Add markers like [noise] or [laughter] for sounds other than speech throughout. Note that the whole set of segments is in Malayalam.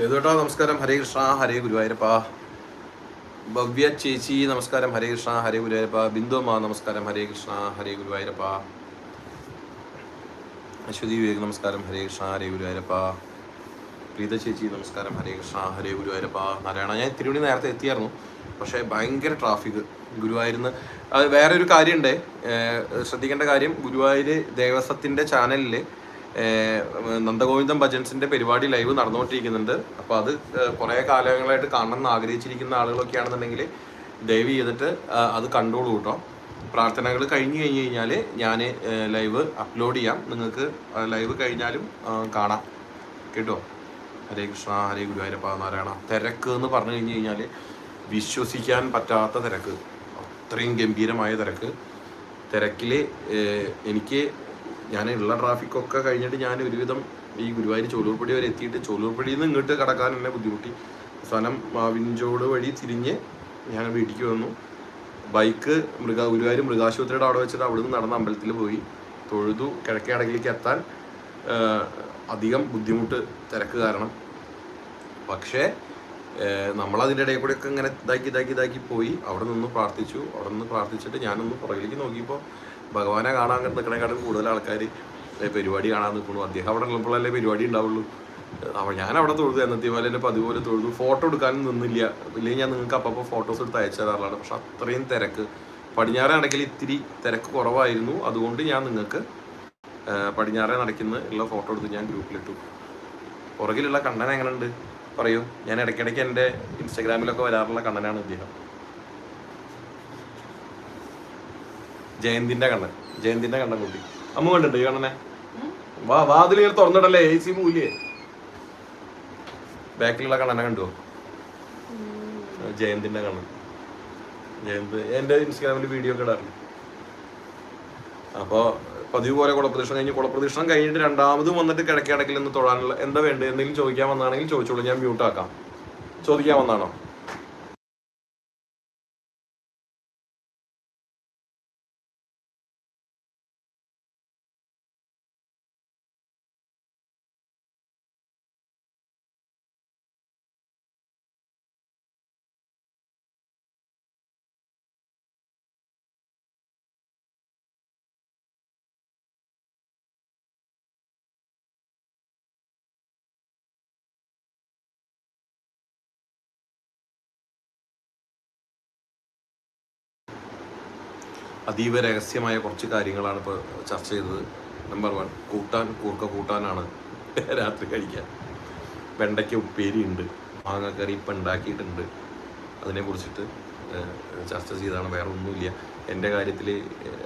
സേതുവേട്ടാ നമസ്കാരം. ഹരേ കൃഷ്ണ ഹരേ ഗുരുവായൂരപ്പ. ഭവ്യ ചേച്ചി നമസ്കാരം. ഹരേ കൃഷ്ണ ഹരേ ഗുരുവായൂരപ്പ. ബിന്ദു അമ്മ നമസ്കാരം. ഹരേ കൃഷ്ണ ഹരേ ഗുരുവായൂരപ്പ. അശ്വതി വിവേക് നമസ്കാരം. ഹരേ കൃഷ്ണ ഹരേ ഗുരുവായൂരപ്പ. പ്രീത ചേച്ചി നമസ്കാരം. ഹരേ കൃഷ്ണ ഹരേ ഗുരുവായൂരപ്പ. നാരായണ ഞാൻ തിരുവണി നേരത്തെ എത്തിയായിരുന്നു. പക്ഷേ ഭയങ്കര ട്രാഫിക്. ഗുരുവായൂരിന്ന് അത് വേറെ ഒരു കാര്യമുണ്ട് ശ്രദ്ധിക്കേണ്ട കാര്യം ഗുരുവായൂർ ദേവസ്വത്തിന്റെ ചാനലിൽ നന്ദഗോവിന്ദം ഭജൻസിന്റെ പരിപാടി ലൈവ് നടന്നുകൊണ്ടിരിക്കുന്നുണ്ട്. അപ്പോൾ അത് കുറെ കാലങ്ങളായിട്ട് കാണണം എന്ന് ആഗ്രഹിച്ചിരിക്കുന്ന ആളുകളൊക്കെ ആണെന്നുണ്ടെങ്കിൽ ദയവ് ചെയ്തിട്ട് അത് കണ്ടോളൂ കേട്ടോ പ്രാർത്ഥനകൾ കഴിഞ്ഞു കഴിഞ്ഞ് കഴിഞ്ഞാൽ ഞാൻ ലൈവ് അപ്ലോഡ് ചെയ്യാം. നിങ്ങൾക്ക് ലൈവ് കഴിഞ്ഞാലും കാണാം. കേട്ടോ? ഹരേ കൃഷ്ണ ഹരേ ഗുരുവായൂരപ്പ നാരായണ. തിരക്ക് എന്ന് പറഞ്ഞു കഴിഞ്ഞ് കഴിഞ്ഞാൽ വിശ്വസിക്കാൻ പറ്റാത്ത തിരക്ക്. അത്രയും ഗംഭീരമായ തിരക്ക്. തിരക്കിൽ എനിക്ക് ഞാൻ ഉള്ള ട്രാഫിക്കൊക്കെ കഴിഞ്ഞിട്ട് ഞാൻ ഒരുവിധം ഈ ഗുരുവായൂർ ചോലൂർപ്പടി വരെ എത്തിയിട്ട് ചോലൂർപ്പടിയിൽ നിന്ന് ഇങ്ങോട്ട് കടക്കാൻ എന്നെ ബുദ്ധിമുട്ടി. അവസാനം മാവിൻചോട് വഴി തിരിഞ്ഞ് ഞാൻ വീട്ടിലേക്ക് വന്നു. ബൈക്ക് മൃഗ ഗുരുവായൂർ മൃഗാശുപത്രിയുടെ അവിടെ വെച്ചിട്ട് അവിടെ നിന്ന് നടന്ന അമ്പലത്തിൽ പോയി. തൊഴുതു കിഴക്കേ അടകിലേക്ക് എത്താൻ അധികം ബുദ്ധിമുട്ട് തിരക്ക് കാരണം. പക്ഷേ നമ്മളതിന്റെ ഇടയിൽ കൂടെ ഒക്കെ ഇങ്ങനെ ഇതാക്കി ഇതാക്കി ഇതാക്കി പോയി. അവിടെ നിന്ന് പ്രാർത്ഥിച്ചു. അവിടെ നിന്ന് പ്രാർത്ഥിച്ചിട്ട് ഞാനൊന്ന് പുറകിലേക്ക് നോക്കിയപ്പോൾ ഭഗവാനെ കാണാൻ നിൽക്കണേക്കാളും കൂടുതൽ ആൾക്കാർ പരിപാടി കാണാൻ നിൽക്കുന്നു അദ്ദേഹം അവിടെ ഉള്ളപ്പോഴല്ലേ പരിപാടി ഉണ്ടാവുള്ളൂ. അവ ഞാൻ അവിടെ തൊഴുതു. എന്നത്തെ പോലെ തന്നെ പതിപോലെ തൊഴുതു. ഫോട്ടോ എടുക്കാനും നിന്നില്ല. ഇല്ലെങ്കിൽ ഞാൻ നിങ്ങൾക്ക് അപ്പോൾ ഫോട്ടോസ് എടുത്ത് അയച്ചു തരാറുള്ളതാണ്. പക്ഷെ അത്രയും തിരക്ക്. പടിഞ്ഞാറാണെങ്കിൽ ഇത്തിരി തിരക്ക് കുറവായിരുന്നു. അതുകൊണ്ട് ഞാൻ നിങ്ങൾക്ക് പടിഞ്ഞാറേ നടക്കുന്ന ഉള്ള ഫോട്ടോ എടുത്ത് ഞാൻ ഗ്രൂപ്പിലിട്ടു പുറകിലുള്ള കണ്ണൻ എങ്ങനെയുണ്ട്? പറയൂ. ഞാൻ ഇടയ്ക്കിടയ്ക്ക് എന്റെ ഇൻസ്റ്റാഗ്രാമിലൊക്കെ വരാറുള്ള കണ്ണനാണ് ഇദ്ദേഹം. ജയന്തിന്റെ കണ്ണൻ ജയന്തിന്റെ കണ്ണൻ കുട്ടി അമ്മ കണ്ടിട്ട് ഈ കണ്ണനെ? വാ വാതിൽ ഇങ്ങനെ തുറന്നിടല്ലേ? എ സി മൂല്യേ ബാക്കിലുള്ള കണ്ണനെ കണ്ടുവോ ജയന്തിന്റെ കണ്ണൻ ജയന്ത് എന്റെ ഇൻസ്റ്റാഗ്രാമിൽ വീഡിയോ ഒക്കെ ഇടാറുണ്ട്. അപ്പോൾ പതിവ് പോലെ കുളപ്രദക്ഷിണം കഴിഞ്ഞ് കുളപ്രദക്ഷിണം കഴിഞ്ഞിട്ട് രണ്ടാമതും വന്നിട്ട് കിടക്കിടക്കിൽ നിന്ന് തൊഴാനുള്ള എന്താ വേണ്ടത്? എന്തെങ്കിലും ചോദിക്കാൻ വന്നാണെങ്കിൽ ചോദിച്ചോളൂ. ഞാൻ മ്യൂട്ടാക്കാം ചോദിക്കാൻ വന്നാണോ? അതീവ രഹസ്യമായ കുറച്ച് കാര്യങ്ങളാണ് ഇപ്പോൾ ചർച്ച ചെയ്തത്. നമ്പർ വൺ കൂട്ടാൻ കൂർക്ക കൂട്ടാനാണ് [laughs] രാത്രി കഴിക്കാൻ. വെണ്ടയ്ക്ക ഉപ്പേരി ഉണ്ട് മാങ്ങക്കറി ഇപ്പം ഉണ്ടാക്കിയിട്ടുണ്ട്. അതിനെ കുറിച്ചിട്ട് ചർച്ച ചെയ്താണ് വേറെ ഒന്നുമില്ല എന്റെ കാര്യത്തിൽ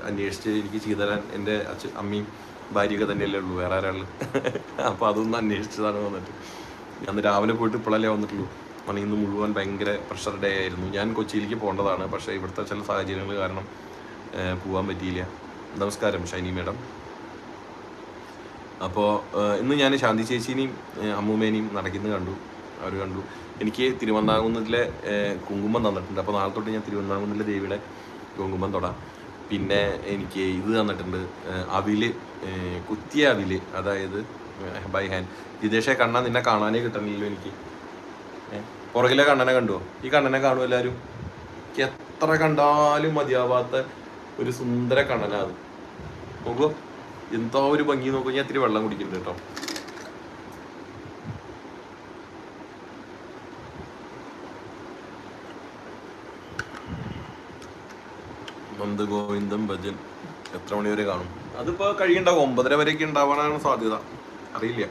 അന്വേഷിച്ച് എനിക്ക് ചെയ്തു തരാൻ എന്റെ അച്ഛൻ അമ്മയും ഭാര്യയൊക്കെ തന്നെയല്ലേ ഉള്ളൂ വേറെ ആരാൾ [laughs] അപ്പോൾ അതൊന്ന് അന്വേഷിച്ചതാണ് വന്നിട്ട്. ഞാൻ രാവിലെ പോയിട്ട് ഇപ്പോഴല്ലേ വന്നിട്ടുള്ളൂ. കാരണം മുഴുവൻ ഭയങ്കര പ്രഷർ ഡേ ആയിരുന്നു. ഞാൻ കൊച്ചിയിലേക്ക് പോകേണ്ടതാണ്. പക്ഷേ ഇവിടുത്തെ ചില സാഹചര്യങ്ങൾ കാരണം പോകാൻ പറ്റിയില്ല. നമസ്കാരം ഷൈനി മേഡം. അപ്പോൾ ഇന്ന് ഞാൻ ശാന്തി ചേച്ചീനെയും അമ്മൂമ്മേനെയും നടക്കുന്നത് കണ്ടു. അവർ കണ്ടു. എനിക്ക് തിരുവണ്ണാകുന്നതിലെ കുങ്കുമം തന്നിട്ടുണ്ട്. അപ്പോൾ നാളെ തൊട്ട് ഞാൻ തിരുവണ്ണാകുന്നതിലെ ദേവിയുടെ കുങ്കുമം തൊടാം. പിന്നെ എനിക്ക് ഇത് തന്നിട്ടുണ്ട് അവിൽ കുത്തിയ അവിൽ അതായത് ബൈ ഹാൻഡ് ജിതേഷെ കണ്ണാൻ നിന്നെ കാണാനേ കിട്ടണില്ലല്ലോ എനിക്ക്. പുറകിലെ കണ്ണനെ കണ്ടുവോ? ഈ കണ്ണനെ കാണുമോ എല്ലാവരും എത്ര കണ്ടാലും മതിയാവാത്ത ഒരു സുന്ദര കണ്ണനാ അത് നോക്കൂ എന്തോ ഒരു ഭംഗി നോക്കൂ ഞാൻ ഇത്തിരി വെള്ളം കുടിക്കുന്നുണ്ട് കേട്ടോ. നന്ദ ഗോവിന്ദം ഭജൻ. എത്ര മണി വരെ കാണും? അതിപ്പോ കഴിയുണ്ടാവും ഒമ്പതര വരെയൊക്കെ ഉണ്ടാവാനാണ് സാധ്യത. അറിയില്ല.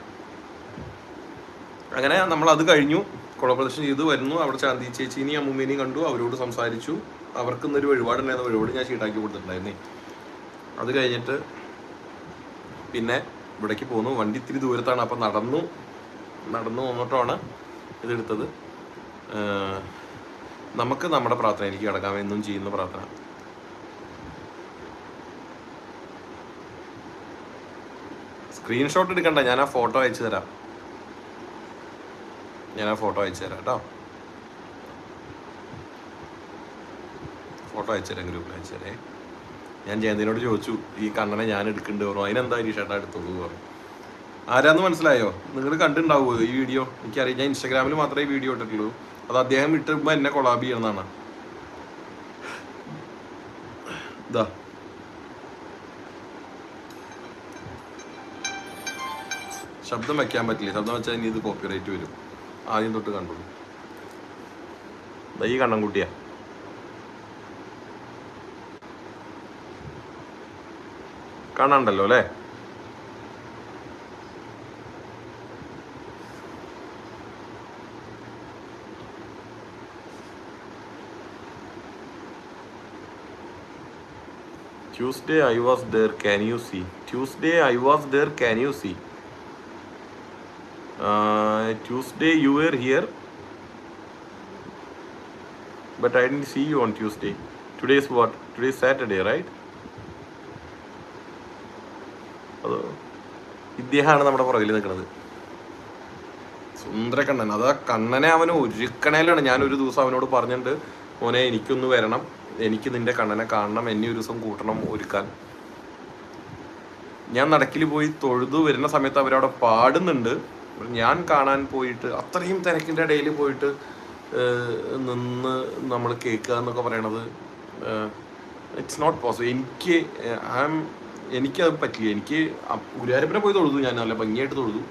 അങ്ങനെ നമ്മൾ അത് കഴിഞ്ഞു കുളപ്രദർശനം ചെയ്ത് വരുന്നു. അവിടെ ചാന്തി ചേച്ചീനെയും അമ്മൂമ്മേനെയും കണ്ടു അവരോട് സംസാരിച്ചു. അവർക്ക് ഇന്നൊരു വഴിപാടുണ്ടായിരുന്ന വഴിപാട് ഞാൻ ഷീട്ടാക്കി കൊടുത്തിട്ടുണ്ടായിരുന്നേ. അത് കഴിഞ്ഞിട്ട് പിന്നെ ഇവിടേക്ക് പോന്നു. വണ്ടി ഇത്തിരി ദൂരത്താണ്. അപ്പം നടന്നു നടന്നു വന്നിട്ടാണ് ഇതെടുത്തത്. നമുക്ക് നമ്മുടെ പ്രാർത്ഥന എനിക്ക് കിടക്കാം. എന്നും ചെയ്യുന്ന പ്രാർത്ഥന. സ്ക്രീൻഷോട്ട് എടുക്കണ്ട. ഞാൻ ആ ഫോട്ടോ അയച്ചു തരാം. ഞാൻ ആ ഫോട്ടോ അയച്ചു തരാം കേട്ടോ. ഫോട്ടോ അയച്ചുതരാം ഗ്രൂപ്പിൽ അയച്ചുതരേ. ഞാൻ ജയന്തിനോട് ചോദിച്ചു ഈ കണ്ണനെ ഞാൻ എടുക്കുന്നുണ്ട് പറഞ്ഞു. അതിനെന്താ ഷർട്ടാ എടുത്തോളൂ പറഞ്ഞു. ആരാന്ന് മനസ്സിലായോ? നിങ്ങൾ കണ്ടിട്ടുണ്ടാവുമോ ഈ വീഡിയോ? എനിക്കറിയാം ഞാൻ ഇൻസ്റ്റാഗ്രാമിൽ മാത്രമേ ഈ വീഡിയോ ഇട്ടിട്ടുള്ളൂ. അത് അദ്ദേഹം ഇട്ടുമ്പോൾ എന്നെ കൊളാബ് ചെയ്യണമെന്നാണ്. ഇതാ ശബ്ദം വെക്കാൻ പറ്റില്ല. ശബ്ദം വെച്ചാൽ ഇനി ഇത് കോപ്പിറൈറ്റ് വരും. ആദ്യം തൊട്ട് കണ്ടോളൂ. ഈ കണ്ണൻകുട്ടിയാ. കാണാണ്ടല്ലോ അല്ലേ Tuesday I was there, can you see? Tuesday I was there, can you see? Uh, Tuesday you were here, but I didn't see you on Tuesday. Today is what? Today ഇദ്ദേഹമാണ് നമ്മുടെ പുറകിൽ നിൽക്കുന്നത്. സുന്ദരക്കണ്ണൻ അത് ആ കണ്ണനെ അവന് ഒരുക്കണേലാണ്. ഞാൻ ഒരു ദിവസം അവനോട് പറഞ്ഞിട്ടുണ്ട് മോനെ എനിക്കൊന്ന് വരണം. എനിക്ക് നിന്റെ കണ്ണനെ കാണണം. എന്നെ ഒരു ദിവസം കൂട്ടണം ഒരുക്കാൻ. ഞാൻ നടക്കിൽ പോയി തൊഴുതു വരുന്ന സമയത്ത് അവരവിടെ പാടുന്നുണ്ട്. ഞാൻ കാണാൻ പോയിട്ട് അത്രയും തിരക്കിന്റെ ഇടയിൽ പോയിട്ട് നിന്ന് നമ്മൾ കേൾക്കുക എന്നൊക്കെ പറയണത് ഇറ്റ്സ് നോട്ട് പോസിബിൾ എനിക്ക് ഐ ആം എനിക്കത് പറ്റില്ല. എനിക്ക് ഗുരുവായൂരപ്പനെ പോയി തൊഴുതു ഞാൻ. നല്ല ഭംഗിയായിട്ട് തൊഴുതു.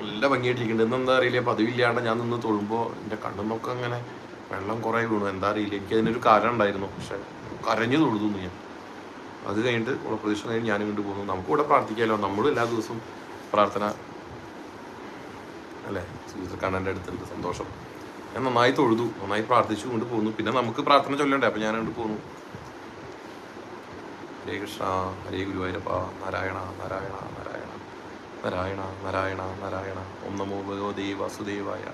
നല്ല ഭംഗിയായിട്ടിരിക്കുന്നുണ്ട്. ഇന്നെന്താ അറിയില്ല. പതിവില്ലാണ്ട് ഞാൻ നിന്ന് തൊഴുമ്പോൾ എന്റെ കണ്ണുന്നൊക്കെ അങ്ങനെ വെള്ളം കുറേ വീണു. എന്താ അറിയില്ല. എനിക്ക് അതിനൊരു കാരണം ഉണ്ടായിരുന്നു. പക്ഷെ കരഞ്ഞു തൊഴുതു ഞാൻ. അത് കഴിഞ്ഞിട്ട് ഉള്ള പ്രതീക്ഷ കഴിഞ്ഞ് ഞാനും കൊണ്ട് പോകുന്നു. നമുക്ക് ഇവിടെ പ്രാർത്ഥിക്കാമല്ലോ നമ്മളും എല്ലാ ദിവസവും പ്രാർത്ഥന അല്ലേ? ജീവിതത്തിൽ കണ്ണന്റെ അടുത്തുണ്ട് സന്തോഷം. ഞാൻ നന്നായി തൊഴുതു. നന്നായി പ്രാർത്ഥിച്ചു കൊണ്ട് പോകുന്നു. പിന്നെ നമുക്ക് പ്രാർത്ഥന ചൊല്ലണ്ടേ? അപ്പം ഞാൻ കൊണ്ട് പോകുന്നു. ഹരേ കൃഷ്ണ ഹരേ ഗുരുവായൂരപ്പ നാരായണ നാരായണ നാരായണ നാരായണ നാരായണ നാരായണ. ഓം നമോ ഭഗവതേ വാസുദേവായ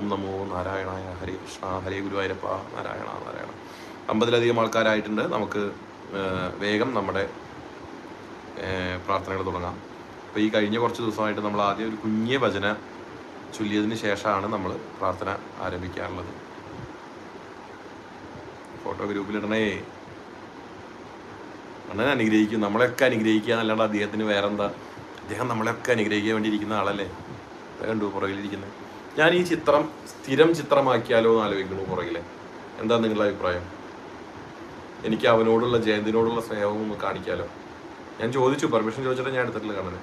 ഓം നമോ നാരായണായ ഹരേ കൃഷ്ണ ഹരേ ഗുരുവായൂരപ്പ നാരായണ നാരായണ. അമ്പതിലധികം ആൾക്കാരായിട്ടുണ്ട്. നമുക്ക് വേഗം നമ്മുടെ പ്രാർത്ഥനകൾ തുടങ്ങാം. അപ്പോൾ ഈ കഴിഞ്ഞ കുറച്ച് ദിവസമായിട്ട് നമ്മൾ ആദ്യം ഒരു കുഞ്ഞിയ ഭജന ചൊല്ലിയതിന് ശേഷമാണ് നമ്മൾ പ്രാർത്ഥന ആരംഭിക്കാറുള്ളത്. ഫോട്ടോ ഗ്രൂപ്പിലിടണേ. അണ്ണൻ അനുഗ്രഹിക്കും. നമ്മളെയൊക്കെ അനുഗ്രഹിക്കുക എന്നല്ലാണ്ട് അദ്ദേഹത്തിന് വേറെന്താ? അദ്ദേഹം നമ്മളെയൊക്കെ അനുഗ്രഹിക്കാൻ വേണ്ടിയിരിക്കുന്ന ആളല്ലേ? കണ്ടു പുറകിലിരിക്കുന്നത് ഞാൻ ഈ ചിത്രം സ്ഥിരം ചിത്രമാക്കിയാലോ എന്ന് ആലോചിക്കുന്നു പുറകിലെ. എന്താ നിങ്ങളുടെ അഭിപ്രായം? എനിക്ക് അവനോടുള്ള ജയന്തിനോടുള്ള സ്നേഹവും ഒന്ന് കാണിക്കാലോ? ഞാൻ ചോദിച്ചു പെർമിഷൻ ചോദിച്ചിട്ട് ഞാൻ എടുത്തിട്ടില്ല കണ്ണനെ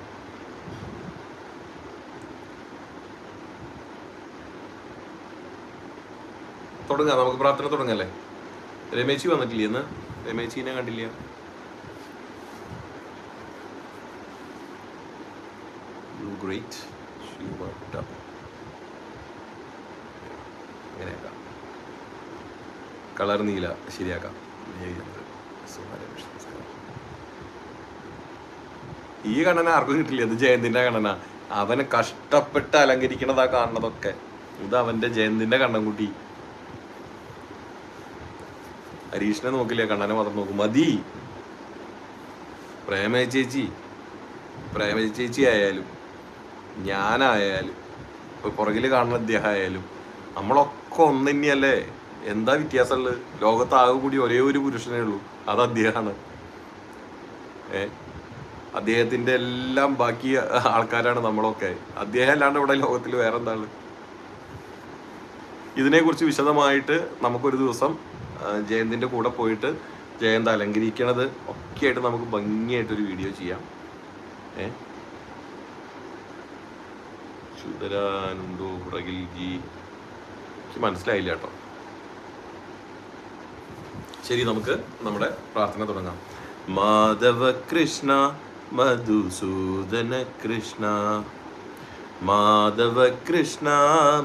തുടങ്ങാം. നമുക്ക് പ്രാർത്ഥന തുടങ്ങല്ലേ? രമേശി വന്നിട്ടില്ലേ ഇന്ന്? രമേശിനെ കണ്ടില്ല? ഗ്രേറ്റ് ഇങ്ങനെയാക്കാം കളർ നീല ശരിയാക്കാം. ഈ കണ്ണന ആർക്കും കിട്ടില്ല. ഇത് ജയന്തിന്റെ കണ്ണന അവനെ കഷ്ടപ്പെട്ട് അലങ്കരിക്കണതാ കാണുന്നതൊക്കെ. ഇത് അവന്റെ ജയന്തിന്റെ കണ്ണൻകുട്ടി. ഹരീഷിനെ നോക്കില്ല? കണ്ണനെ മാത്രം നോക്കും. മതി. പ്രേമ ചേച്ചി പ്രേമ ചേച്ചി ആയാലും. ഞാനായാലും ഇപ്പൊ പുറകിൽ കാണുന്ന അദ്ദേഹം ആയാലും നമ്മളൊക്കെ ഒന്ന് തന്നെയല്ലേ എന്താ വ്യത്യാസമുള്ളത് ലോകത്താകെ കൂടി ഒരേ ഒരു പുരുഷനേ ഉള്ളൂ. അത് അദ്ദേഹമാണ്. ഏ? അദ്ദേഹത്തിന്റെ എല്ലാം ബാക്കി ആൾക്കാരാണ് നമ്മളൊക്കെ. അദ്ദേഹം അല്ലാണ്ട് ഇവിടെ ലോകത്തിൽ വേറെ എന്താണ് ഇതിനെക്കുറിച്ച് വിശദമായിട്ട് നമുക്കൊരു ദിവസം ജയന്തിന്റെ കൂടെ പോയിട്ട് ജയന്ത് അലങ്കരിക്കണത് ഒക്കെ ആയിട്ട് നമുക്ക് ഭംഗിയായിട്ടൊരു വീഡിയോ ചെയ്യാം. ഏ? ചുതരാനുണ്ടോ പുറകിൽ ജി എനിക്ക് മനസ്സിലായില്ല കേട്ടോ. ശരി നമുക്ക് നമ്മുടെ പ്രാർത്ഥന തുടങ്ങാം. മാധവ കൃഷ്ണ മധുസൂദന കൃഷ്ണ. മാധവ കൃഷ്ണ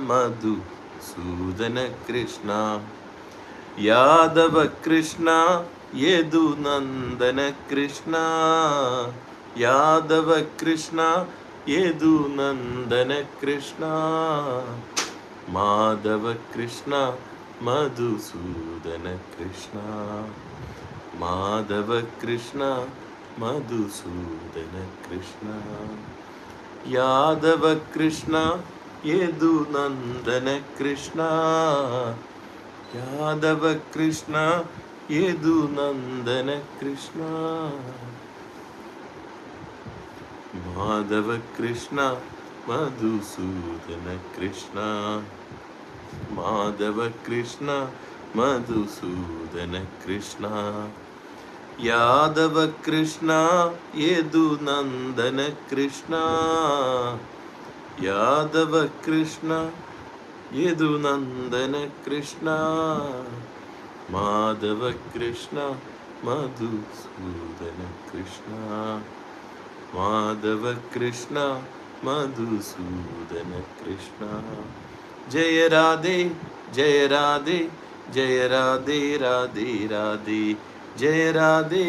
മധു സൂദന കൃഷ്ണ. യാദവ കൃഷ്ണ യദുനന്ദന കൃഷ്ണ. യാദവ കൃഷ്ണ യദുനന്ദന കൃഷ്ണ മാധവ കൃഷ്ണ മധുസൂദന കൃഷ്ണ മാധവ കൃഷ്ണ മധുസൂദന കൃഷ്ണ യാദവ കൃഷ്ണ യദുനന്ദന കൃഷ്ണ യാദവ കൃഷ്ണ യദുനന്ദന കൃഷ്ണ മാധവ കൃഷ്ണ മധുസൂദന കൃഷ്ണ മാധവ കൃഷ്ണ മധുസൂദന കൃഷ്ണ യാദവ കൃഷ്ണ യദുനന്ദന കൃഷ്ണ യാദവ കൃഷ്ണ യദുനന്ദന കൃഷ്ണ മാധവ കൃഷ്ണ മധുസൂദന കൃഷ്ണ മാധവ കൃഷ്ണ മധുസൂദന കൃഷ്ണ. ജയ രാധേ ജയ രാധേ ജയ രാധേ രാധേ രാധേ. ജയ രാധേ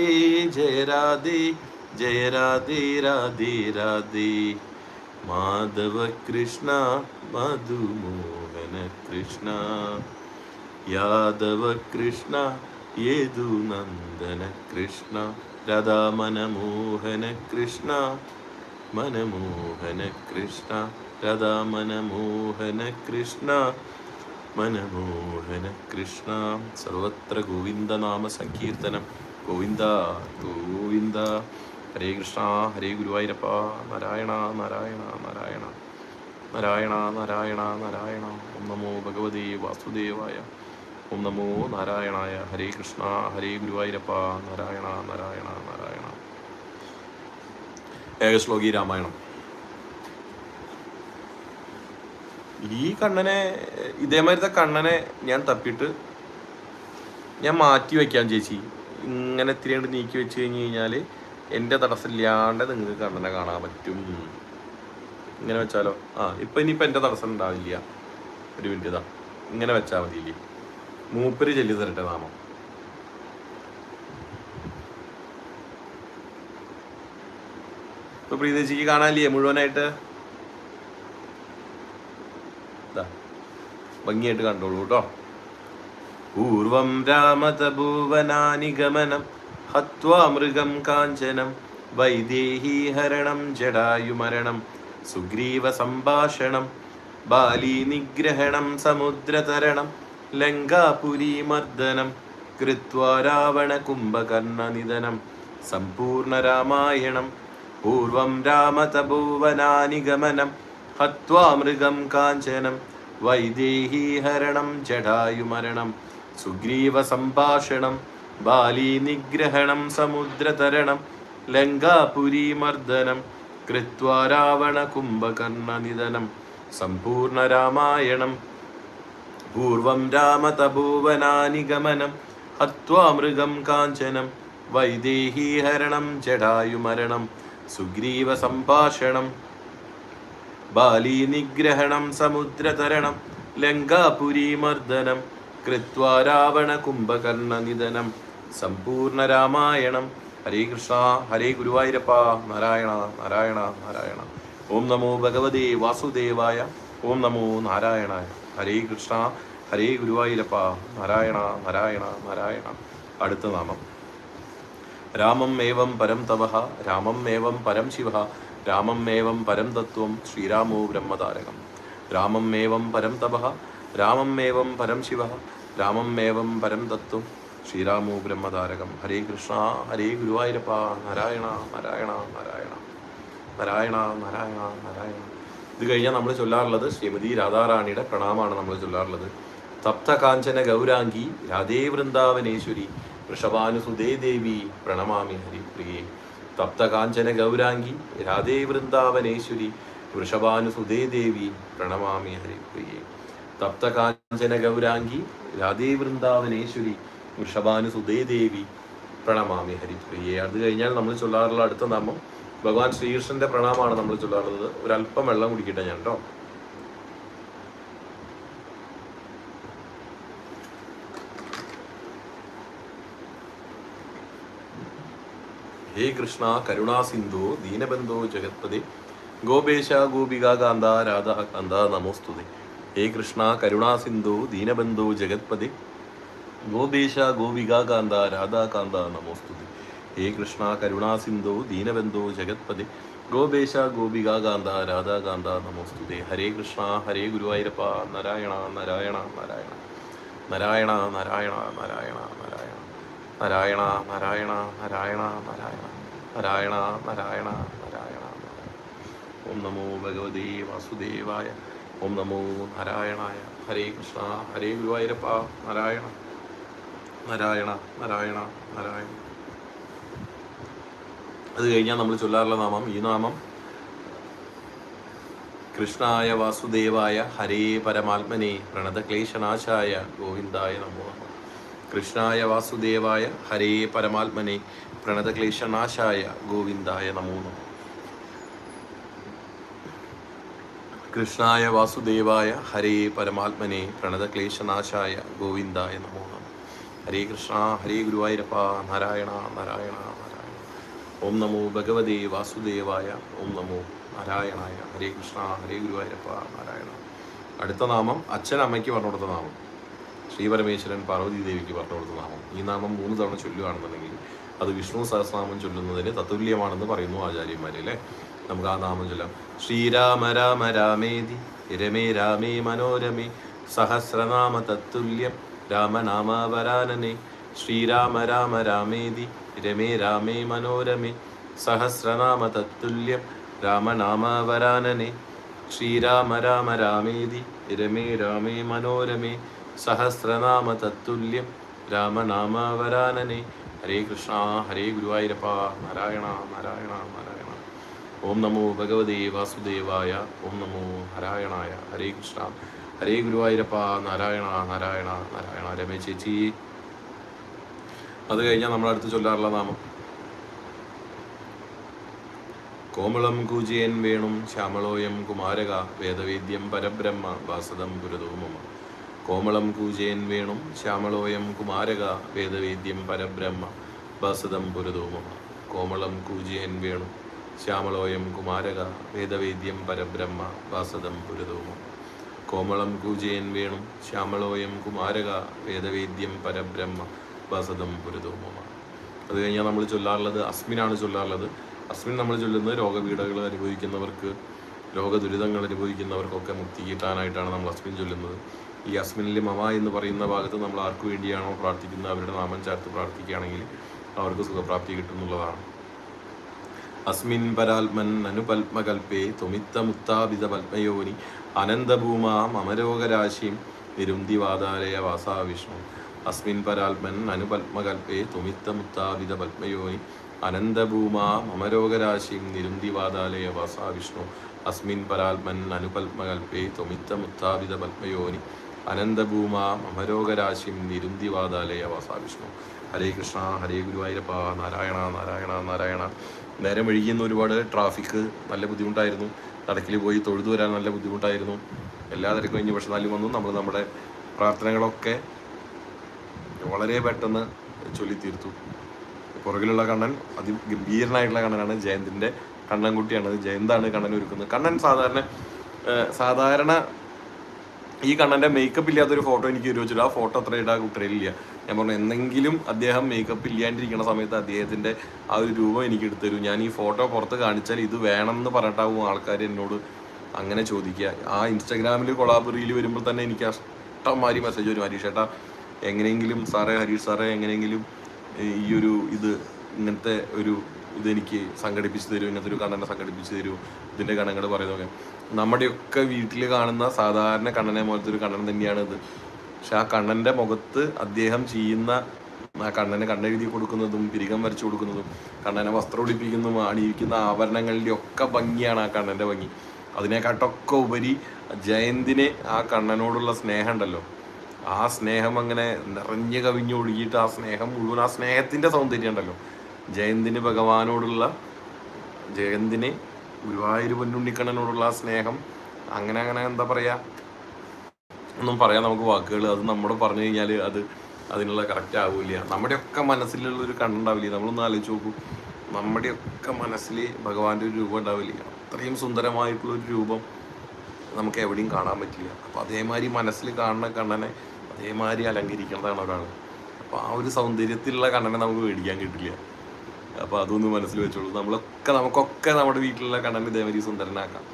ജയ രാധേ ജയ രാധേ രാധേ രാധേ. മാധവ കൃഷ്ണ മധുമോഹന കൃഷ്ണ. യാദവ കൃഷ്ണ യേതു നന്ദന കൃഷ്ണ. രാധാ മനമോഹന കൃഷ്ണ. മനമോഹന കൃഷ്ണ. രാധാ മനമോഹന കൃഷ്ണ. മനമോഹന കൃഷ്ണ. സർവത്ര ഗോവിന്ദനാമ സങ്കീർത്തനം. ഗോവിന്ദ ഗോവിന്ദ. ഹരേ കൃഷ്ണ ഹരേ ഗുരുവായൂരപ്പ. നാരായണ നാരായണ നാരായണ. നാരായണ നാരായണ നാരായണ. ഓം നമോ ഭഗവതേ വാസുദേവായ. ഓം നമോ നാരായണായ ഹരേ കൃഷ്ണ ഹരേ ഗുരുവായൂരപ്പ നാരായണ നാരായണ നാരായണ. ഏകശ്ലോകി രാമായണം. ഈ കണ്ണനെ ഇതേമാതിരത്തെ കണ്ണനെ ഞാൻ തപ്പിയിട്ട് ഞാൻ മാറ്റി വയ്ക്കാം ചേച്ചി. ഇങ്ങനെ ഇത്തിരി നീക്കി വെച്ച് കഴിഞ്ഞ് കഴിഞ്ഞാൽ എന്റെ തടസ്സമില്ലാണ്ട് നിങ്ങൾക്ക് കണ്ണനെ കാണാൻ പറ്റും. ഇങ്ങനെ വെച്ചാലോ? ആ ഇപ്പം ഇനിയിപ്പോൾ എന്റെ തടസ്സം ഉണ്ടാവില്ല. ഒരു മിനിറ്റ് ഇങ്ങനെ വെച്ചാൽ മതിയില്ലേ? മൂപ്പര് ചൊല്ലി തരട്ടെ നാമം ഇപ്പൊ പ്രീതേച്ചിക്ക് കാണാനില്ലേ മുഴുവനായിട്ട്? ഭംഗിയായിട്ട് കണ്ടോളൂ കേട്ടോ. പൂർവം രാമതഭൂവനാനിഗമനം ഹത്വാ മൃഗം കാഞ്ചനം വൈദേഹീഹരണം ജടായുമരണം സുഗ്രീവ സംഭാഷണം ബാലി നിഗ്രഹണം സമുദ്രതരണം ലങ്കാപുരീമർദ്ദനം കൃത്വാ സമ്പൂർണ സമ്പൂർണരാമായണം പൂർവം രാമതപോവനാനിഗമനം ഹത്വാ മൃഗം കാഞ്ചനം വൈദേഹീഹരണം ജടായുമരണം സുഗ്രീവസംഭാഷണം ബാലീനിഗ്രഹണം സമുദ്രതരണം ലങ്കാപുരീമർദ്ദനം കൃത്വാ സമ്പൂർണ സമ്പൂർണരാമായണം പൂർവം രാമതഭൂവനാനിഗമനം ഹത്വാ മൃഗം കാഞ്ചനം വൈദേഹീഹരണം ജടായുമരണം സുഗ്രീവ സംഭാഷണം ബാലി നിഗ്രഹണം സമുദ്രതരണം ലങ്കാപുരീമർദ്ദനം കൃത്വാ കുംഭകർണനിധനം സമ്പൂർണ രാമായണം ഹരേ കൃഷ്ണ ഹരേ ഗുരുവായൂരപ്പ നാരായണ നാരായണ നാരായണ. ഓം നമോ ഭഗവതേ വാസുദേവായ ഓം നമോ നാരായണായ. ഹരേ കൃഷ്ണ ഹരേ ഗുരുവായൂരപ്പ നാരായണ നാരായണ നാരായണ. അടുത്ത നാമം. രാമം ഏവം പരം തവ രാമം ഏവം പരം ശിവ രാമം ഏവം പരം തത്വം ശ്രീരാമോ ബ്രഹ്മതാരകം. രാമം ഏവം പരം തപ രാമം ഏവം പരം ശിവ രാമം ഏവം പരം തത്വം ശ്രീരാമോ ബ്രഹ്മതാരകം. ഹരേ കൃഷ്ണ ഹരേ ഗുരുവായൂരപ്പ നാരായണ നാരായണ നാരായണ. നാരായണ നാരായണ നാരായണ. ഇത് കഴിഞ്ഞാൽ നമ്മൾ ചൊല്ലാറുള്ളത് ശ്രീമതി രാധാറാണിയുടെ പ്രണാമാണ് നമ്മൾ ചൊല്ലാറുള്ളത്. തപ്ത കാഞ്ചന ഗൗരാംഗി രാധേ വൃന്ദാവനേശ്വരി വൃഷഭാനുസുതേ ദേവി പ്രണമാമി ഹരിപ്രിയേ. തപ്ത കാഞ്ചന ഗൗരാംഗി രാധേ വൃന്ദാവനേശ്വരി വൃഷഭാനുസുതേ ദേവി പ്രണമാമി ഹരിപ്രിയേ. തപ്ത കാഞ്ചന ഗൗരാംഗി രാധേ വൃന്ദാവനേശ്വരി വൃഷഭാനുസുതേ ദേവി പ്രണമാമി ഹരിപ്രിയേ. അത് കഴിഞ്ഞാൽ നമ്മൾ ചൊല്ലാറുള്ള അടുത്ത നാമം ഭഗവാൻ ശ്രീകൃഷ്ണന്റെ പ്രണാമമാണ് നമ്മൾ ചൊല്ലാറുള്ളത്. ഒരല്പം വെള്ളം കുടിക്കട്ടെ ഞാൻ കേട്ടോ ഹേ കൃഷ്ണ കരുണാസിന്ധു ദീനബന്ധു ജഗത്പതി ഗോപേശ ഗോപിക കാന്ത രാധ കാന്ത നമോസ്തുതി. ഹേ കൃഷ്ണ കരുണാസിന്ധു ദീനബന്ധു ജഗത്പതി ഗോപേശ ഗോപിക കാന്ത രാധാകാന്ത നമോസ്തുതി. ഹേ കൃഷ്ണ കരുണാസിന്ധോ ദീനബന്ധോ ജഗത്പതി. ഗോപേശ ഗോപികാകാന്ത രാധാകാന്ത നമോസ്തുതേ ഹരേ കൃഷ്ണ ഹരേ ഗുരുവായൂരപ്പ. നാരായണ നാരായണ. നാരായണ നാരായണ നാരായണ നാരായണ. നാരായണ നാരായണ നാരായണ നാരായണ. നാരായണ നാരായണ നാരായണ നാരായണ. ഓം നമോ ഭഗവതേ വാസുദേവായ. ഓം നമോ നാരായണായ. ഹരേ കൃഷ്ണ ഹരേ ഗുരുവായൂരപ്പ. നാരായണ നാരായണ നാരായണ നാരായണ. അത് കഴിഞ്ഞാൽ നമ്മൾ ചൊല്ലാറുള്ള നാമം ഈ നാമം കൃഷ്ണായ വാസുദേവായ ഹരേ പരമാത്മനെ പ്രണതക്ലേശനാശായ ഗോവിന്ദായ നമോ കൃഷ്ണായ വാസുദേവായ ഹരേ പരമാത്മനെ പ്രണതക്ലേശനാശായ ഗോവിന്ദായ നമോ നമ. കൃഷ്ണായ വാസുദേവായ ഹരേ പരമാത്മനെ പ്രണതക്ലേശനാശായ ഗോവിന്ദായ നമോ നമ. ഹരേ കൃഷ്ണ ഹരേ ഗുരുവായൂരപ്പ നാരായണ നാരായണ. ഓം നമോ ഭഗവതേ വാസുദേവായ ഓം നമോ നാരായണായ ഹരേ കൃഷ്ണ ഹരേ ഗുരുവായൂരപ്പ നാരായണ. അടുത്ത നാമം അച്ഛൻ അമ്മയ്ക്ക് പറഞ്ഞു കൊടുത്ത നാമം. ശ്രീപരമേശ്വരൻ പാർവതി ദേവിക്ക് പറഞ്ഞു കൊടുത്ത നാമം. ഈ നാമം മൂന്ന് തവണ ചൊല്ലുകയാണെന്നുണ്ടെങ്കിൽ അത് വിഷ്ണു സഹസ്രനാമം ചൊല്ലുന്നതിന് തത്തുല്യമാണെന്ന് പറയുന്നു ആചാര്യന്മാരെ അല്ലേ? നമുക്ക് ആ നാമം ചൊല്ലാം. ശ്രീരാമ രാമ രാമേതി രമേ രാമേ മനോരമേ സഹസ്രനാമ തത്തുല്യം രാമനാമാവരാനനെ. ശ്രീരാമ രാമ രാമേതി രമേ രാമേ മനോരമേ. സഹസ്രനാമ തത്തുല്യം രാമനാമാവരാനനെ. ശ്രീരാമ രാമ രാമേതി. രമേ രാമേ മനോരമേ. സഹസ്രനാമ തത്തുല്യം രാമനാമാവരാനനെ. ഹരേ കൃഷ്ണ ഹരേ ഗുരുവായൂരപ്പ. നാരായണ നാരായണ നാരായണ. ഓം നമോ ഭഗവതേ വാസുദേവായ. ഓം നമോ നാരായണായ. ഹരേ കൃഷ്ണ ഹരേ ഗുരുവായൂരപ്പ. നാരായണ നാരായണ നാരായണ. രമേ ചേച്ചി. അത് കഴിഞ്ഞാൽ നമ്മൾ അടുത്ത് ചൊല്ലാറുള്ള നാമം. കോമളം കൂജയൻ വേണും ശ്യാമളോയം കുമാരക വേദവേദ്യം പരബ്രഹ്മ വാസദം പുരതോമമ കോമളം കൂജയൻ വേണും ശ്യാമളോയം കുമാരക വേദവേദ്യം പരബ്രഹ്മ വാസദം പുരതോമമ കോമളം കൂജയൻ വേണും ശ്യാമളോയം കുമാരക വേദവേദ്യം പരബ്രഹ്മ വാസദം പുരതോമം കോമളം കൂജയൻ വേണും ശ്യാമളോയം കുമാരക വേദവേദ്യം പരബ്രഹ്മ വാസദം പുരതോമമ അത് കഴിഞ്ഞാൽ നമ്മൾ ചൊല്ലാറുള്ളത് അസ്മിനാണ് ചൊല്ലാറുള്ളത്. അസ്മിൻ നമ്മൾ ചൊല്ലുന്നത് രോഗപീഠകൾ അനുഭവിക്കുന്നവർക്ക് രോഗദുരിതങ്ങൾ അനുഭവിക്കുന്നവർക്കൊക്കെ മുക്തി കിട്ടാനായിട്ടാണ് നമ്മൾ അസ്മിൻ ചൊല്ലുന്നത്. ഈ അസ്മിനിൽ മമ എന്ന് പറയുന്ന ഭാഗത്ത് നമ്മൾ ആർക്കു വേണ്ടിയാണോ പ്രാർത്ഥിക്കുന്നത് അവരുടെ നാമം ചേർത്ത് പ്രാർത്ഥിക്കുകയാണെങ്കിൽ അവർക്ക് സുഖപ്രാപ്തി കിട്ടുന്നുള്ളതാണ്. അസ്മിൻ പരാത്മൻ അനുപത്മകൽപ്പേ ത്വമിത്തമുത്താപിത പത്മയോനി അനന്തഭൂമാം അമരോഗരാശിയും നിരുന്തിവാതാലയ വാസാ വിഷ്ണു അസ്മിൻ പരാത്മൻ അനുപത്മകൽപ്പേ ത്വമിത്തമുത്താപിത പത്മയോനി അനന്തഭൂമാ മമരോഗരാശിം നിരുന്തിവാതാലയ വാസാ വിഷ്ണു. അസ്മിൻ പരാത്മൻ അനുപത്മകൽപ്പേ ത്വമിത്തമുത്താപിത പത്മയോനി അനന്തഭൂമാ മമരോഗരാശിം നിരുന്തിവാതാലയ വാസാ വിഷ്ണു. ഹരേ കൃഷ്ണ ഹരേ ഗുരുവായൂരപ്പ നാരായണ നാരായണ നാരായണ. നേരം ഒഴുകിയെന്ന് ഒരുപാട് ട്രാഫിക്ക് നല്ല ബുദ്ധിമുട്ടായിരുന്നു. നടക്കിൽ പോയി തൊഴുതു വരാൻ നല്ല ബുദ്ധിമുട്ടായിരുന്നു. എല്ലാ തിരക്കും കഴിഞ്ഞ് പക്ഷെ നാലും വന്നു. നമ്മൾ നമ്മുടെ പ്രാർത്ഥനകളൊക്കെ വളരെ പെട്ടെന്ന് ചൊല്ലിത്തീർത്തു പുറകിലുള്ള കണ്ണൻ അതിഗംഭീരനായിട്ടുള്ള കണ്ണനാണ് ജയന്തിന്റെ കണ്ണൻകുട്ടിയാണ് ജയന്താണ് കണ്ണൻ ഒരുക്കുന്നത്. കണ്ണൻ സാധാരണ സാധാരണ ഈ കണ്ണന്റെ മേക്കപ്പ് ഇല്ലാത്തൊരു ഫോട്ടോ എനിക്ക് ചോദിച്ചിട്ട് ആ ഫോട്ടോ അത്ര ഇടാ കുട്ടരയിലില്ല ഞാൻ പറഞ്ഞു എന്തെങ്കിലും അദ്ദേഹം മേക്കപ്പ് ഇല്ലാണ്ടിരിക്കുന്ന സമയത്ത് അദ്ദേഹത്തിന്റെ ആ ഒരു രൂപം എനിക്ക് എടുത്തു ഞാൻ ഈ ഫോട്ടോ പുറത്ത് കാണിച്ചാൽ ഇത് വേണം എന്ന് പറഞ്ഞിട്ടാവും ആൾക്കാർ എന്നോട് അങ്ങനെ ചോദിക്കുക. ആ ഇൻസ്റ്റാഗ്രാമിൽ കൊളാബറിയിൽ വരുമ്പോൾ തന്നെ എനിക്ക് ഇഷ്ടംമാതിരി മെസ്സേജ് വരും ഹരീഷ് ഏട്ടാ എങ്ങനെയെങ്കിലും സാറേ ഹരീഷ് സാറേ എങ്ങനെയെങ്കിലും ഈ ഒരു ഇത് ഇങ്ങനത്തെ ഒരു ഇതെനിക്ക് സംഘടിപ്പിച്ച് തരൂ ഇങ്ങനത്തെ ഒരു കണ്ണനെ സംഘടിപ്പിച്ച് തരൂ ഇതിന്റെ കണ്ണങ്ങൾ പറയുന്നതൊക്കെ. നമ്മുടെയൊക്കെ വീട്ടിൽ കാണുന്ന സാധാരണ കണ്ണനെ പോലത്തെ ഒരു കണ്ണൻ തന്നെയാണ് ഇത് പക്ഷെ ആ കണ്ണന്റെ മുഖത്ത് അദ്ദേഹം ചെയ്യുന്ന ആ കണ്ണന് കണ്ണെഴുതി കൊടുക്കുന്നതും പിരികം വരച്ചു കൊടുക്കുന്നതും കണ്ണനെ വസ്ത്രം ഒളിപ്പിക്കുന്നതും അണിയിക്കുന്ന ആഭരണങ്ങളുടെ ഒക്കെ ഭംഗിയാണ് ആ കണ്ണന്റെ ഭംഗി. അതിനെക്കാട്ടൊക്കെ ഉപരി ജയന്തിനെ ആ കണ്ണനോടുള്ള സ്നേഹം ഉണ്ടല്ലോ. ആ സ്നേഹം അങ്ങനെ നിറഞ്ഞു കവിഞ്ഞു ഒഴുകിയിട്ട് ആ സ്നേഹം മുഴുവൻ ആ സ്നേഹത്തിന്റെ സൗന്ദര്യം ഉണ്ടല്ലോ. ജയന്തിന് ഭഗവാനോടുള്ള ജയന്തിന് ഗുരുവായൂർ പൊന്നുണ്ണിക്കണ്ണനോടുള്ള ആ സ്നേഹം അങ്ങനെ അങ്ങനെ എന്താ പറയുക ഒന്നും പറയാൻ നമുക്ക് വാക്കുകൾ അത് നമ്മുടെ പറഞ്ഞു കഴിഞ്ഞാൽ അത് അതിനുള്ള കറക്റ്റ് ആവില്ല. നമ്മുടെയൊക്കെ മനസ്സിലുള്ള ഒരു കണ്ണുണ്ടാവില്ലേ നമ്മളൊന്ന് ആലോചിച്ച് നോക്കൂ. നമ്മുടെയൊക്കെ മനസ്സിൽ ഭഗവാന്റെ ഒരു രൂപം ഉണ്ടാവില്ല? അത്രയും സുന്ദരമായിട്ടുള്ള ഒരു രൂപം നമുക്ക് എവിടെയും കാണാൻ പറ്റില്ല. അപ്പോൾ അതേമാതിരി മനസ്സിൽ കാണുന്ന കണ്ണനെ അതേമാതിരി അലങ്കരിക്കേണ്ടതാണ് ഒരാൾ അപ്പോൾ ആ ഒരു സൗന്ദര്യത്തിലുള്ള കണ്ണനെ നമുക്ക് മേടിക്കാൻ കിട്ടില്ല. അപ്പോൾ അതൊന്ന് മനസ്സിൽ വെച്ചോളൂ. നമ്മളൊക്കെ നമുക്കൊക്കെ നമ്മുടെ വീട്ടിലുള്ള കണ്ണൻ ഇതേമാതിരി സുന്ദരനാക്കാം.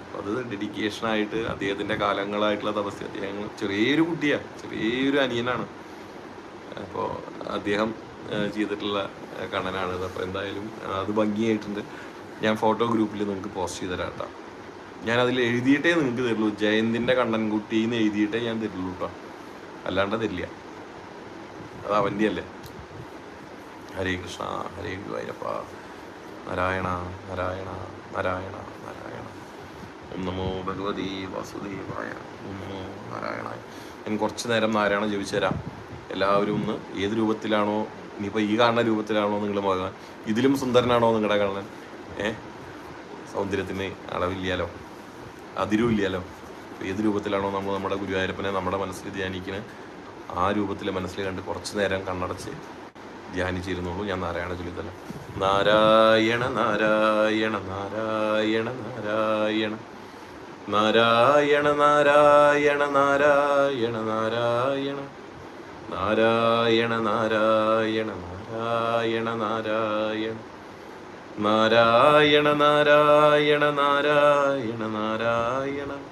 അപ്പോൾ അത് ഡെഡിക്കേഷനായിട്ട് അദ്ദേഹത്തിന്റെ കാലങ്ങളായിട്ടുള്ള തപസ്യ അദ്ദേഹം ചെറിയൊരു കുട്ടിയാണ് ചെറിയൊരു അനിയനാണ്. അപ്പോൾ അദ്ദേഹം ചെയ്തിട്ടുള്ള കണ്ണനാണ്. അപ്പോൾ എന്തായാലും അത് ഭംഗിയായിട്ടുണ്ട്. ഞാൻ ഫോട്ടോ ഗ്രൂപ്പിൽ നിങ്ങൾക്ക് പോസ്റ്റ് ചെയ്ത് തരാം കേട്ടോ. ഞാൻ എഴുതിയിട്ടേ നിങ്ങൾക്ക് തരുള്ളൂ. ജയന്തിന്റെ കണ്ണൻകുട്ടി എന്ന് എഴുതിയിട്ടേ ഞാൻ തരുള്ളൂ കേട്ടോ. അല്ലാണ്ട് തരില്ല അത് അവന്റെ അല്ലേ ഹരേ കൃഷ്ണ ഹരേ ഗുരുവായൂരപ്പ നാരായണ നാരായണ നാരായണ നാരായണ. ഓം നമോ ഭഗവതി വാസുദേവായ ഓം നമോ നാരായണായ. ഞാൻ കുറച്ച് നേരം നാരായണ ജപിച്ചു തരാം. എല്ലാവരും ഒന്ന് ഏത് രൂപത്തിലാണോ ഇനിയിപ്പോൾ ഈ കാണുന്ന രൂപത്തിലാണോ നിങ്ങൾ മകൻ ഇതിലും സുന്ദരനാണോ നിങ്ങളുടെ കാണാൻ ഏ? സൗന്ദര്യത്തിന് അളവില്ലാലോ അതിരും ഇല്ലാലോ അപ്പോൾ ഏത് രൂപത്തിലാണോ നമ്മൾ നമ്മുടെ ഗുരുവായൂരപ്പനെ നമ്മുടെ മനസ്സിൽ ധ്യാനിക്കുന്നത് ആ രൂപത്തിൽ മനസ്സിൽ കണ്ട് കുറച്ച് നേരം കണ്ണടച്ച് ധ്യാനിച്ചിരുന്നുള്ളൂ ഞാൻ നാരായണ ചൊല്ലിത്തല. നാരായണ നാരായണ നാരായണ നാരായണ. നാരായണ നാരായണ നാരായണ നാരായണ. നാരായണ നാരായണ നാരായണ നാരായണ. നാരായണ നാരായണ നാരായണ നാരായണ.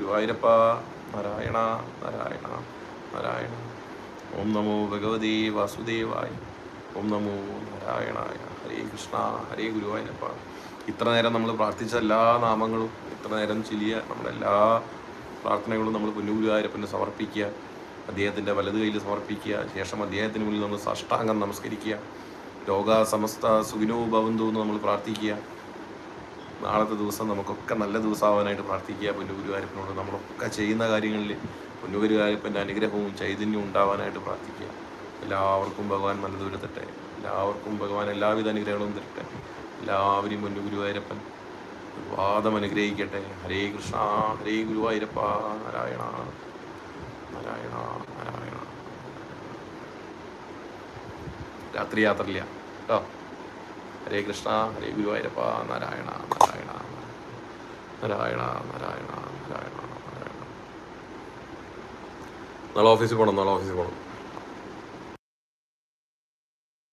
ഗുരുവായൂരപ്പ നാരായണ നാരായണ നാരായണ. ഓം നമോ ഭഗവതി വാസുദേവായ ഓം നമോ നാരായണായ. ഹരേ കൃഷ്ണ ഹരേ ഗുരുവായൂരപ്പ. ഇത്ര നേരം നമ്മൾ പ്രാർത്ഥിച്ച എല്ലാ നാമങ്ങളും ഇത്ര നേരം ചിലിയ നമ്മുടെ എല്ലാ പ്രാർത്ഥനകളും നമ്മൾ പൊന്നുഗുരുവായൂരപ്പന് സമർപ്പിക്കുക അദ്ദേഹത്തിന്റെ വലത് കയ്യിൽ സമർപ്പിക്കുക ശേഷം അദ്ദേഹത്തിന് മുന്നിൽ നമ്മൾ സാഷ്ടാംഗം നമസ്കരിക്കുക ലോക സമസ്ത സുഖിനോ ഭവന്തു എന്ന് നമ്മൾ പ്രാർത്ഥിക്കുക. നാളത്തെ ദിവസം നമുക്കൊക്കെ നല്ല ദിവസമാവാനായിട്ട് പ്രാർത്ഥിക്കുക. പൊന്നുഗുരുവായൂരപ്പനോട് നമ്മളൊക്കെ ചെയ്യുന്ന കാര്യങ്ങളിൽ പൊന്നുഗുരുവായൂരപ്പന്റെ അനുഗ്രഹവും ചൈതന്യവും ഉണ്ടാവാനായിട്ട് പ്രാർത്ഥിക്കുക. എല്ലാവർക്കും ഭഗവാൻ നല്ലത് വരുത്തട്ടെ എല്ലാവർക്കും ഭഗവാൻ എല്ലാവിധ അനുഗ്രഹങ്ങളും തരട്ടെ. എല്ലാവരെയും പൊന്നുഗുരുവായൂരപ്പൻ വാദം അനുഗ്രഹിക്കട്ടെ. ഹരേ കൃഷ്ണ ഹരേ ഗുരുവായൂരപ്പ നാരായണ നാരായണ നാരായണ. രാത്രി യാത്രയില്ല. കേട്ടോ. ഹരേ കൃഷ്ണ ഹരേ ഗുരുവായൂരപ്പ നാരായണ. നാരായണ നാരായണ നാരായണ നാളെ ഓഫീസിൽ പോകണം നാളെ ഓഫീസിൽ പോകണം